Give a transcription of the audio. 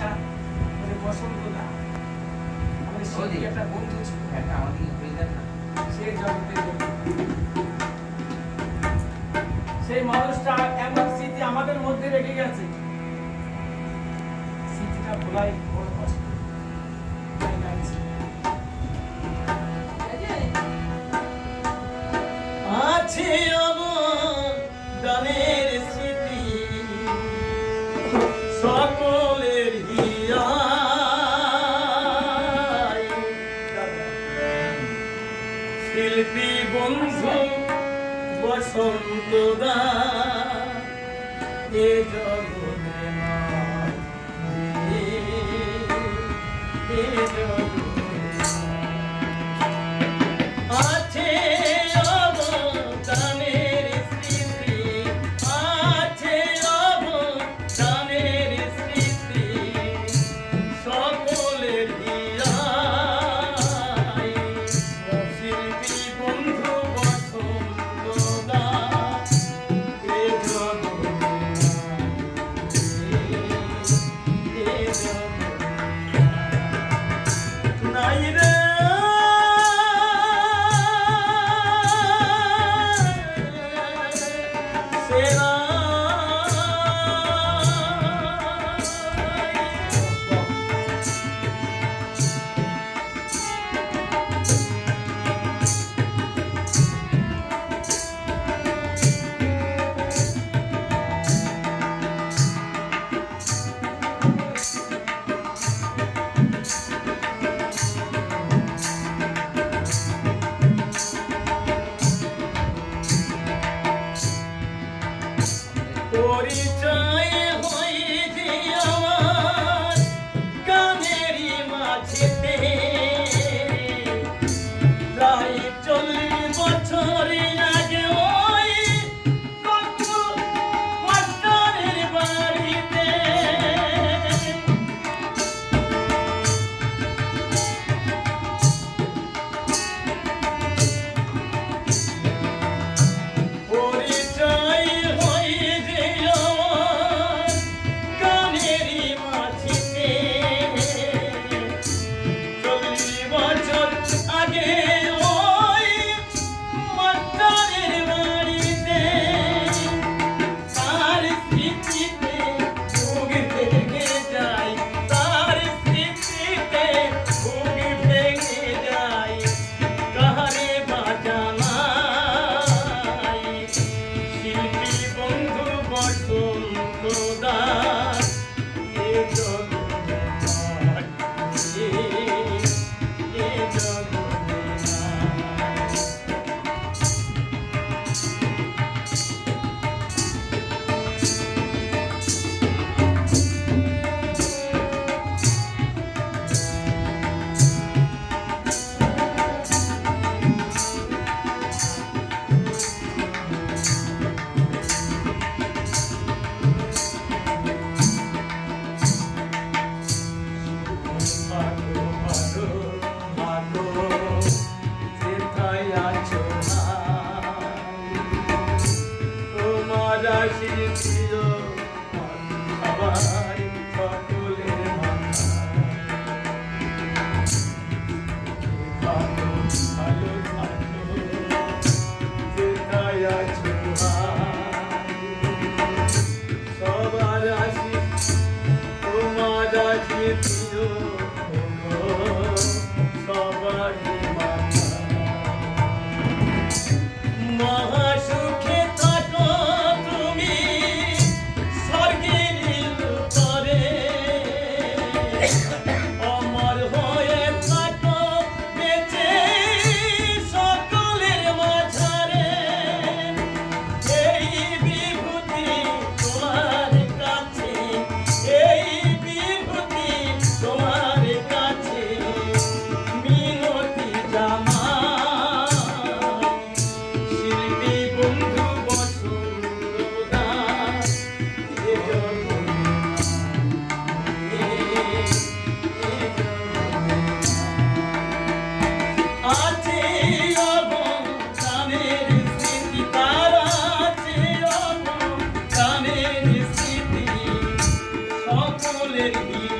ভালোবাসা মানে বসন্ত না মানে সেই একটা বন্ধু ছিল। একটা আমাকে হয়ে যান না। সে জগতে সেই মানুষটা এমন স্মৃতি আমাদের মধ্যে রেখে গেছে। স্মৃতিটা ভোলাই বড় কষ্ট। আছে। সন্তরা। এ Body осенит Amen.